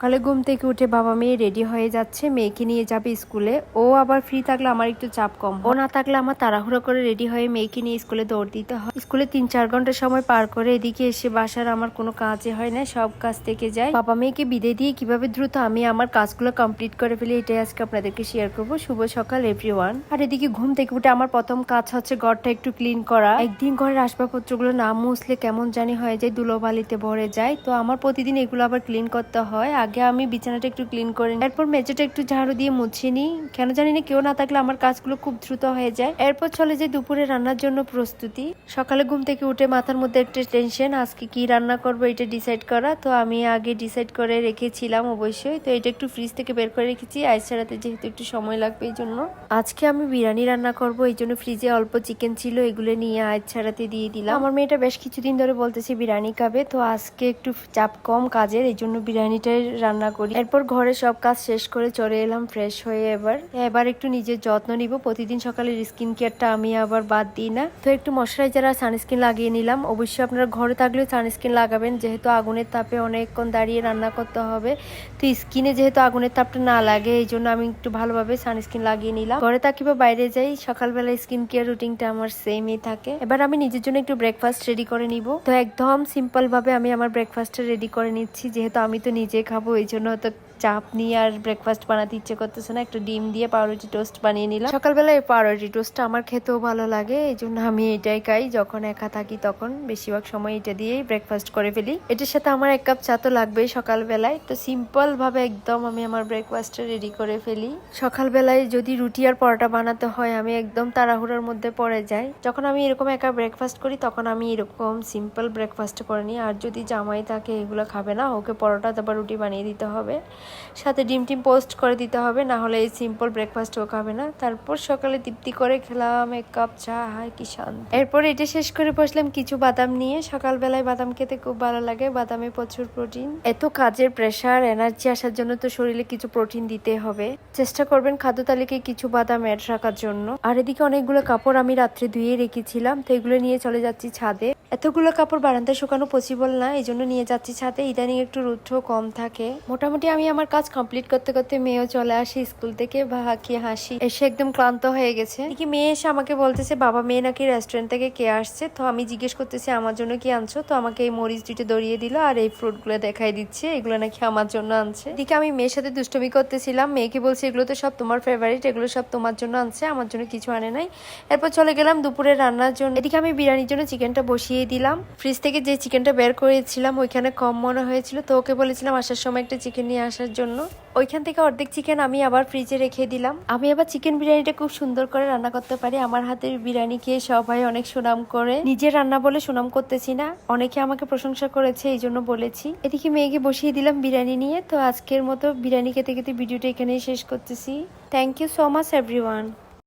সকালে ঘুম থেকে উঠে বাবা মেয়ে রেডি হয়ে যাচ্ছে, মেয়েকে নিয়ে যাবে স্কুলে। ও আবার ফ্রি থাকলে আমার একটু চাপ কম ও না থাকলে আমার তাড়াহুড়ো করে রেডি হয়ে মেয়েকে নিয়ে স্কুলে দৌড় দিতে হয়। স্কুলে তিন চার ঘণ্টা সময় পার করে এদিকে এসে বাসার আমার কোনো কাজে হয় না, সব কাজ থেকে যায়। বাবা মেয়েকে বিদে দিয়ে কীভাবে দ্রুত আমি আমার কাজগুলো কমপ্লিট করে ফেলি, এটাই আজকে আপনাদেরকে শেয়ার করব। শুভ সকাল এভরিওয়ান আর এদিকে ঘুম থেকে উঠে আমার প্রথম কাজ হচ্ছে ঘরটা একটু ক্লিন করা। একদিন ঘরের আসবাবপত্রগুলো না মুছলে কেমন জানি হয়ে যায়, ধুলোবালিতে ভরে যায়। তো আমার প্রতিদিন এগুলো আবার ক্লিন করতে হয়। আগে আমি বিছানাটা একটু ক্লিন করে নিই। এরপর মেঝেটা একটু ঝাড়ু দিয়ে মুছে নিই। কেন জানি না কেউ না থাকলে আমার কাজগুলো খুব দ্রুত হয়ে যায়। এরপর চলে যে দুপুরে রান্নার জন্য প্রস্তুতি। সকালে ঘুম থেকে উঠে মাথার মধ্যে একটা টেনশন আজকে কি রান্না করব এটা ডিসাইড করা। তো আমি আগে ডিসাইড করে রেখেছিলাম অবশ্যই। তো এটা একটু ফ্রিজ থেকে বের করে রেখেছি। আইস ছাড়াতে যেহেতু একটু সময় লাগবে এই জন্য। আজকে আমি বিরিয়ানি রান্না করব। এই জন্য ফ্রিজে অল্প চিকেন ছিল। এগুলো নিয়ে আইস ছাড়াতে দিয়ে দিলাম। আমার মেয়েটা বেশ কিছুদিন ধরে বলতেছে, বিরিয়ানি খাবে। তো আজকে একটু চাপ কম কাজের। এই জন্য বিরিয়ানিটাই রান্না করি। এরপর ঘরে সব কাজ শেষ করে চলে এলাম ফ্রেশ হয়ে এবার। এবার একটু নিজের যত্ন নিব। প্রতিদিন সকালের স্কিন কেয়ারটা আমি আবার বাদ দিই না। তো একটু ময়শ্চারাইজার আর সানস্ক্রিন লাগিয়ে নিলাম। অবশ্যই আপনারা ঘরে থাকলেও সানস্ক্রিন লাগাবেন। যেহেতু আগুনের তাপে অনেকক্ষণ দাঁড়িয়ে রান্না করতে হবে। তো স্কিনে যেহেতু আগুনের তাপটা না লাগে, এই জন্য আমি একটু ভালোভাবে সানস্ক্রিন লাগিয়ে নিলাম। ঘরে থাকি বা বাইরে যাই, সকালবেলা স্কিন কেয়ার রুটিনটা আমার সেমই থাকে। এবার আমি নিজের জন্য একটু ব্রেকফাস্ট রেডি করে নিব। তো একদম সিম্পলভাবে আমি আমার ব্রেকফাস্টটা রেডি করে নিচ্ছি। যেহেতু আমি তো নিজে খাব এই জন্য তো চাপ নিয়ে আর ব্রেকফাস্ট বানাতে ইচ্ছে করতেছে না। একটু ডিম দিয়ে পাউরুটি টোস্ট বানিয়ে নিলাম। সকালবেলা এই পাউরুটি টোস্টটা আমার খেতেও ভালো লাগে, এই জন্য আমি এটাই খাই। যখন একা থাকি তখন বেশিরভাগ সময় এটা দিয়েই ব্রেকফাস্ট করে ফেলি। এটার সাথে আমার এক কাপ চা তো লাগবেই সকালবেলায়। তো সিম্পল ভাবে একদম আমি আমার ব্রেকফাস্টটা রেডি করে ফেলি। সকালবেলায় যদি রুটি আর পরোটা বানাতে হয়, আমি একদম তাড়াহুড়োর মধ্যে পড়ে যাই। যখন আমি এরকম একা ব্রেকফাস্ট করি, তখন আমি এরকম সিম্পল ব্রেকফাস্ট করে নিই। আর যদি জামাই থাকে, এগুলো খাবে না, ওকে পরোটা তারপর রুটি বানিয়ে দিতে হবে। সাথে ডিম টিম পোস্ট করে দিতে হবে, না হলে এই সিম্পল ব্রেকফাস্টও খাবে না। তারপর সকালে তৃপ্তি করে খেলাম, এক কাপ চা, হায় কি শান্ত। এরপর এটা শেষ করে বসলাম কিছু বাদাম নিয়ে। সকালবেলায় বাদাম খেতে খুব ভালো লাগে, বাদামে প্রচুর প্রোটিন এত কাজের প্রেশার এনার্জি আসার জন্য তো শরীরে কিছু প্রোটিন দিতে হবে। চেষ্টা করবেন খাদ্য তালিকায় কিছু বাদাম অ্যাড রাখার জন্য। আর এদিকে অনেকগুলো কাপড় আমি রাত্রে ধুয়ে রেখেছিলাম, তো এগুলো নিয়ে চলে যাচ্ছি ছাদে। এতগুলো কাপড় বারান্দায় শুকানো পসিবল না এই জন্য নিয়ে যাচ্ছি ছাদে। ইদানিং একটু রুদ্র কম থাকে। মোটামুটি আমি আমার কাজ কমপ্লিট করতে করতে মেয়েও চলে আসি স্কুল থেকে বা হাঁকি হাসি। এসে একদম ক্লান্ত হয়ে গেছে। কি মেয়ে এসে আমাকে বলতেছে, বাবা, মেয়ে নাকি রেস্টুরেন্ট থেকে কে আসছে। তো আমি জিজ্ঞেস করতেছি, আমার জন্য কি আনছো? তো আমাকে এই মরিচ দুটো দড়িয়ে দিল আর এই ফ্রুটগুলো দেখাই দিচ্ছে, এগুলো নাকি আমার জন্য আনছে। এদিকে আমি মেয়ের সাথে দুষ্টমি করতেছিলাম। মেয়েকে বলছি, এগুলো তো সব তোমার ফেভারিট এগুলো সব তোমার জন্য আনছে, আমার জন্য কিছু আনে নাই। এরপর চলে গেলাম দুপুরে রান্নার জন্য। এদিকে আমি বিরিয়ানির জন্য চিকেনটা বসিয়ে দিলাম। ফ্রিজ থেকে যে চিকেনটা বের করেছিলাম, ওইখানে কম মনে হয়েছিল। তো ওকে বলেছিলাম, আসার সময় একটা চিকেন নিয়ে আসার জন্য। ওইখান থেকে অর্ধেক চিকেন আমি আবার ফ্রিজে রেখে দিলাম। আমি আবার চিকেন বিরিয়ানিটা খুব সুন্দর করে রান্না করতে পারি। আমার হাতের বিরিয়ানি খেয়ে সবাই অনেক সুনাম করে। নিজের রান্না বলে সুনাম করতেছি না। অনেকে আমাকে প্রশংসা করেছে এই জন্য বলেছি। এদিকে মেয়েকে বসিয়ে দিলাম বিরিয়ানি নিয়ে। তো আজকের মতো বিরিয়ানি খেতে খেতে ভিডিওটা এখানেই শেষ করতেছি। Thank you so much everyone